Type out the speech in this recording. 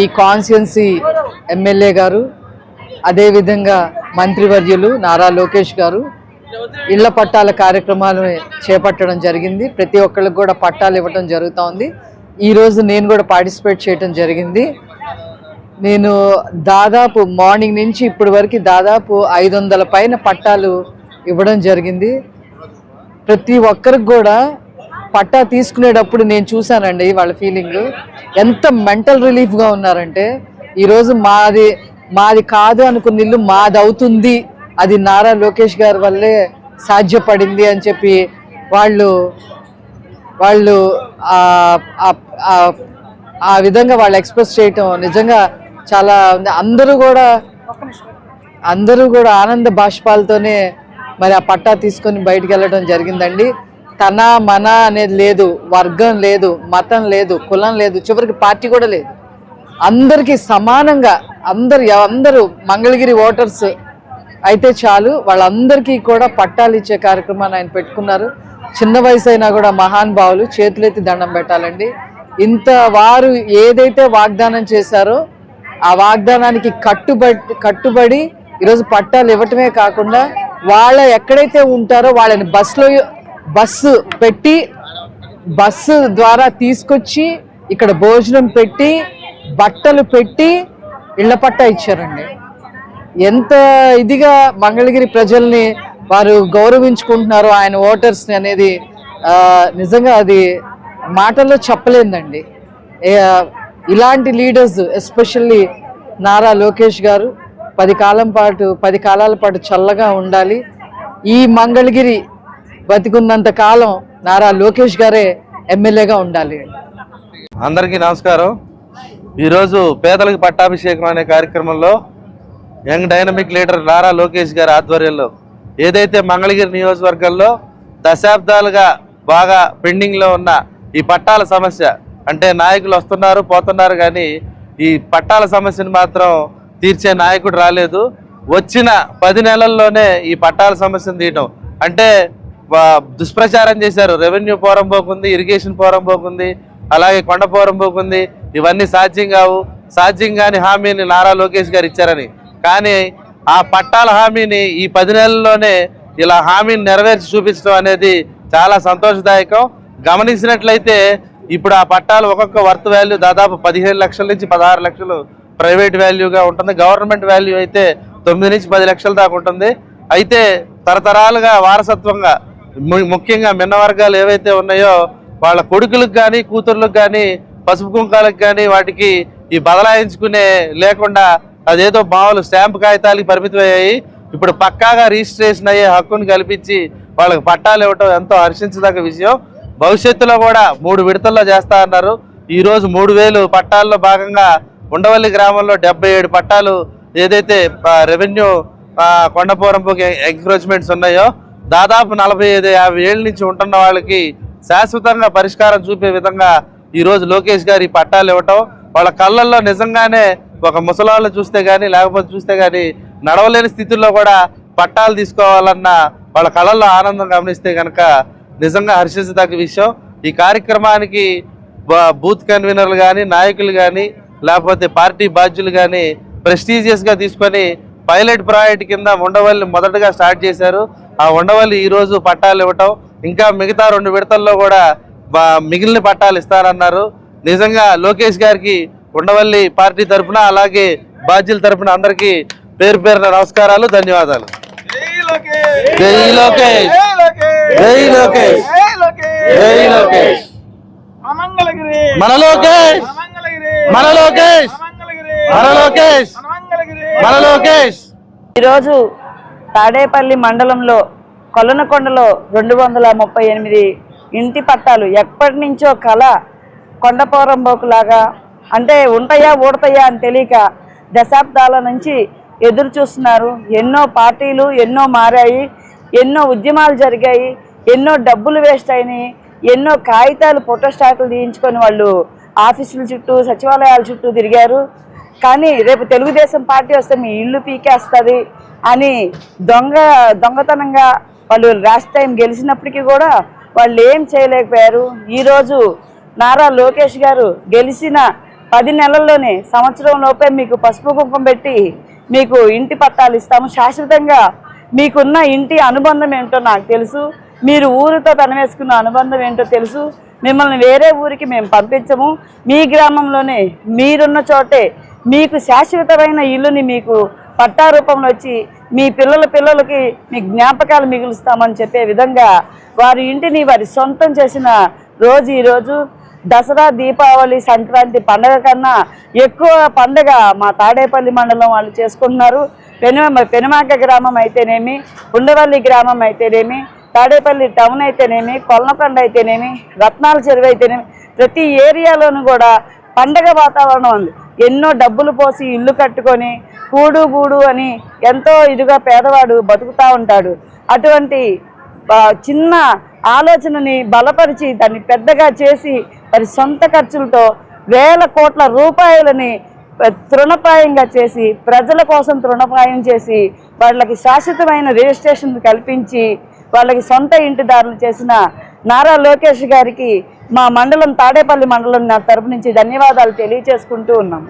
ఈ constituency MLA గారు అదేవిధంగా మంత్రివర్యులు నారా లోకేష్ గారు ఇళ్ళ పట్టాల కార్యక్రమాలు చేపట్టడం జరిగింది. ప్రతి ఒక్కరికి కూడా పట్టాలు ఇవ్వడం జరుగుతూ ఉంది. ఈరోజు నేను కూడా పార్టిసిపేట్ చేయడం జరిగింది. నేను దాదాపు మార్నింగ్ నుంచి ఇప్పటి వరకు దాదాపు ఐదు వందల పైన పట్టాలు ఇవ్వడం జరిగింది. ప్రతి ఒక్కరికి కూడా పట్టా తీసుకునేటప్పుడు నేను చూశానండి వాళ్ళ ఫీలింగ్. ఎంత మెంటల్ రిలీఫ్గా ఉన్నారంటే ఈరోజు మాది మాది కాదు అనుకున్న ఇల్లు మాది అవుతుంది అది నారా లోకేష్ గారి వల్లే సాధ్యపడింది అని చెప్పి వాళ్ళు వాళ్ళు ఆ- విధంగా వాళ్ళు ఎక్స్ప్రెస్ చేయటం నిజంగా చాలా ఉంది. అందరూ కూడా అందరూ కూడా ఆనంద బాష్పాలతోనే మరి ఆ పట్టా తీసుకొని బయటికి వెళ్ళడం జరిగిందండి. తన మన అనేది లేదు వర్గం లేదు మతం లేదు కులం లేదు చివరికి పార్టీ కూడా లేదు. అందరికీ సమానంగా అందరు అందరూ మంగళగిరి ఓటర్స్ అయితే చాలు వాళ్ళందరికీ కూడా పట్టాలు ఇచ్చే కార్యక్రమాన్ని ఆయన పెట్టుకున్నారు. చిన్న వయసు అయినా కూడా మహాన్ భావులు చేతులెత్తి దండం పెట్టాలండి. ఇంత వారు ఏదైతే వాగ్దానం చేశారో ఆ వాగ్దానానికి కట్టుబడి కట్టుబడి ఈరోజు పట్టాలు ఇవ్వటమే కాకుండా వాళ్ళ ఎక్కడైతే ఉంటారో వాళ్ళని బస్సులో బస్సు పెట్టి బస్సు ద్వారా తీసుకొచ్చి ఇక్కడ భోజనం పెట్టి బట్టలు పెట్టి ఇళ్ళ పట్టా ఇచ్చారండి. ఎంత ఇదిగా మంగళగిరి ప్రజల్ని వారు గౌరవించుకుంటున్నారో ఆయన ఓటర్స్ని అనేది నిజంగా అది మాటల్లో చెప్పలేదండి. ఇలాంటి లీడర్స్ ఎస్పెషల్లీ నారా లోకేష్ గారు పది కాలం పాటు పది కాలాల పాటు చల్లగా ఉండాలి. ఈ మంగళగిరి బతికున్నంత కాలం నారా లోకేష్ గారే ఎమ్మెల్యేగా ఉండాలి. అందరికీ నమస్కారం. ఈరోజు పేదలకు పట్టాభిషేకం అనే కార్యక్రమంలో young dynamic leader Nara Lokesh గారి ఆధ్వర్యంలో ఏదైతే మంగళగిరి నియోజకవర్గంలో దశాబ్దాలుగా బాగా పెండింగ్లో ఉన్న ఈ పట్టాల సమస్య అంటే నాయకులు వస్తున్నారు పోతున్నారు కానీ ఈ పట్టాల సమస్యను మాత్రం తీర్చే నాయకుడు రాలేదు. వచ్చిన పది నెలల్లోనే ఈ పట్టాల సమస్యను తీయటం. అంటే దుష్ప్రచారం చేశారు. రెవెన్యూ పోరం పోకుంది ఇరిగేషన్ పోరం పోకుంది అలాగే కొండ పోరం పోకుంది. ఇవన్నీ సాధ్యం కావు. సాధ్యం కాని హామీని నారా లోకేష్ గారు ఇచ్చారని. కానీ ఆ పట్టాల హామీని ఈ పది నెలల్లోనే ఇలా హామీని నెరవేర్చి చూపించడం అనేది చాలా సంతోషదాయకం. గమనించినట్లయితే ఇప్పుడు ఆ పట్టాలు ఒక్కొక్క వర్త్ వాల్యూ దాదాపు పదిహేను లక్షల నుంచి పదహారు లక్షలు ప్రైవేట్ వాల్యూగా ఉంటుంది. గవర్నమెంట్ వాల్యూ అయితే తొమ్మిది నుంచి పది లక్షల దాకా ఉంటుంది. అయితే తరతరాలుగా వారసత్వంగా ముఖ్యంగా మిన్న వర్గాలు ఏవైతే ఉన్నాయో వాళ్ళ కొడుకులకు కానీ కూతుర్లకు కానీ పసుపు కుంకాలకు కానీ వాటికి ఈ బదలాయించుకునే లేకుండా అదేదో బావులు స్టాంప్ కాగితాలకి పరిమితమయ్యాయి. ఇప్పుడు పక్కాగా రిజిస్ట్రేషన్ అయ్యే హక్కును కల్పించి వాళ్ళకి పట్టాలు ఇవ్వటం ఎంతో హర్షించదగ్గ విషయం. భవిష్యత్తులో కూడా మూడు విడతల్లో చేస్తా అన్నారు. ఈరోజు మూడు వేలు పట్టాల్లో భాగంగా ఉండవల్లి గ్రామంలో డెబ్బై ఏడు పట్టాలు ఏదైతే రెవెన్యూ ఆ, కొండపోరంపుకి ఎంక్రోచ్మెంట్స్ ఉన్నాయో దాదాపు నలభై ఐదు యాభై ఏళ్ళ నుంచి ఉంటున్న వాళ్ళకి శాశ్వతంగా పరిష్కారం చూపే విధంగా ఈరోజు లోకేష్ గారి పట్టాలు ఇవ్వటం వాళ్ళ కళ్ళల్లో నిజంగానే ఒక ముసలాళ్ళు చూస్తే కానీ లేకపోతే చూస్తే కానీ నడవలేని స్థితిలో కూడా పట్టాలు తీసుకోవాలన్న వాళ్ళ కళ్ళల్లో ఆనందం గమనిస్తే కనుక నిజంగా హర్షించదగ్గ విషయం. ఈ కార్యక్రమానికి బూత్ కన్వీనర్లు కానీ నాయకులు కానీ లేకపోతే పార్టీ బాధ్యులు కానీ ప్రెస్టీజియస్గా తీసుకొని పైలట్ ప్రాజెక్ట్ కింద ఉండవల్లి మొదటగా స్టార్ట్ చేశారు. ఆ ఉండవల్లి ఈ రోజు పట్టాలు ఇవ్వటం ఇంకా మిగతా రెండు విడతల్లో కూడా మిగిలిన పట్టాలు ఇస్తారన్నారు. నిజంగా లోకేష్ గారికి ఉండవల్లి పార్టీ తరఫున అలాగే బాధ్యుల తరఫున అందరికీ పేరు పేరున నమస్కారాలు ధన్యవాదాలు. జై లోకేష్! జై లోకేష్! జై లోకేష్! మన లోకేష్! మన లోకేష్! మన లోకేష్! ఈరోజు తాడేపల్లి మండలంలో కొల్లనకొండలో రెండు వందల ముప్పై ఎనిమిది ఇంటి పట్టాలు ఎప్పటి నుంచో కళ కొండపోరంబోకులాగా అంటే ఉంటాయా ఊడతాయా అని తెలియక దశాబ్దాల నుంచి ఎదురు చూస్తున్నారు. ఎన్నో పార్టీలు ఎన్నో మారాయి ఎన్నో ఉద్యమాలు జరిగాయి ఎన్నో డబ్బులు వేస్ట్ అయినాయి ఎన్నో కాగితాలు ఫోటోస్టాట్లు తీయించుకొని వాళ్ళు ఆఫీసుల చుట్టూ సచివాలయాల చుట్టూ తిరిగారు. కానీ రేపు తెలుగుదేశం పార్టీ వస్తే మీ ఇల్లు పీకేస్తుంది అని దొంగ దొంగతనంగా వాళ్ళు లాస్ట్ టైం గెలిచినప్పటికీ కూడా వాళ్ళు ఏం చేయలేకపోయారు. ఈరోజు నారా లోకేష్ గారు గెలిచిన పది నెలల్లోనే సంవత్సరం లోపే మీకు పసుపు కుంకుమ పెట్టి మీకు ఇంటి పట్టాలు ఇస్తాము. శాశ్వతంగా మీకున్న ఇంటి అనుబంధం ఏంటో నాకు తెలుసు. మీరు ఊరితో పెనవేసుకున్న అనుబంధం ఏంటో తెలుసు. మిమ్మల్ని వేరే ఊరికి మేము పంపించము. మీ గ్రామంలోనే మీరున్న చోటే మీకు శాశ్వతమైన ఇల్లుని మీకు పట్టా రూపంలో వచ్చి మీ పిల్లల పిల్లలకి మీ జ్ఞాపకాలు మిగులుస్తామని చెప్పే విధంగా వారి ఇంటిని వారి సొంతం చేసిన రోజు ఈరోజు దసరా దీపావళి సంక్రాంతి పండగ కన్నా ఎక్కువ పండగ మా తాడేపల్లి మండలం వాళ్ళు చేసుకుంటున్నారు. పెను పెనుమాక గ్రామం అయితేనేమి ఉండవల్లి గ్రామం అయితేనేమి తాడేపల్లి టౌన్ అయితేనేమి కొల్లకొండ అయితేనేమి రత్నాల చెరువు అయితేనేమి ప్రతి ఏరియాలోనూ కూడా పండగ వాతావరణం ఉంది. ఎన్నో డబ్బులు పోసి ఇల్లు కట్టుకొని కూడు గూడు అని ఎంతో ఇదిగా పేదవాడు బతుకుతూ ఉంటాడు. అటువంటి చిన్న ఆలోచనని బలపరిచి దాన్ని పెద్దగా చేసి మరి సొంత ఖర్చులతో వేల కోట్ల రూపాయలని తృణపాయంగా తృణప్రాయంగా చేసి ప్రజల కోసం తృణప్రాయం చేసి వాళ్ళకి శాశ్వతమైన రిజిస్ట్రేషన్ కల్పించి వాళ్ళకి సొంత ఇంటిదారులు చేసిన నారా లోకేష్ గారికి మా మండలం తాడేపల్లి మండలం నా తరపు నుంచి ధన్యవాదాలు తెలియచేసుకుంటూ ఉన్నాము.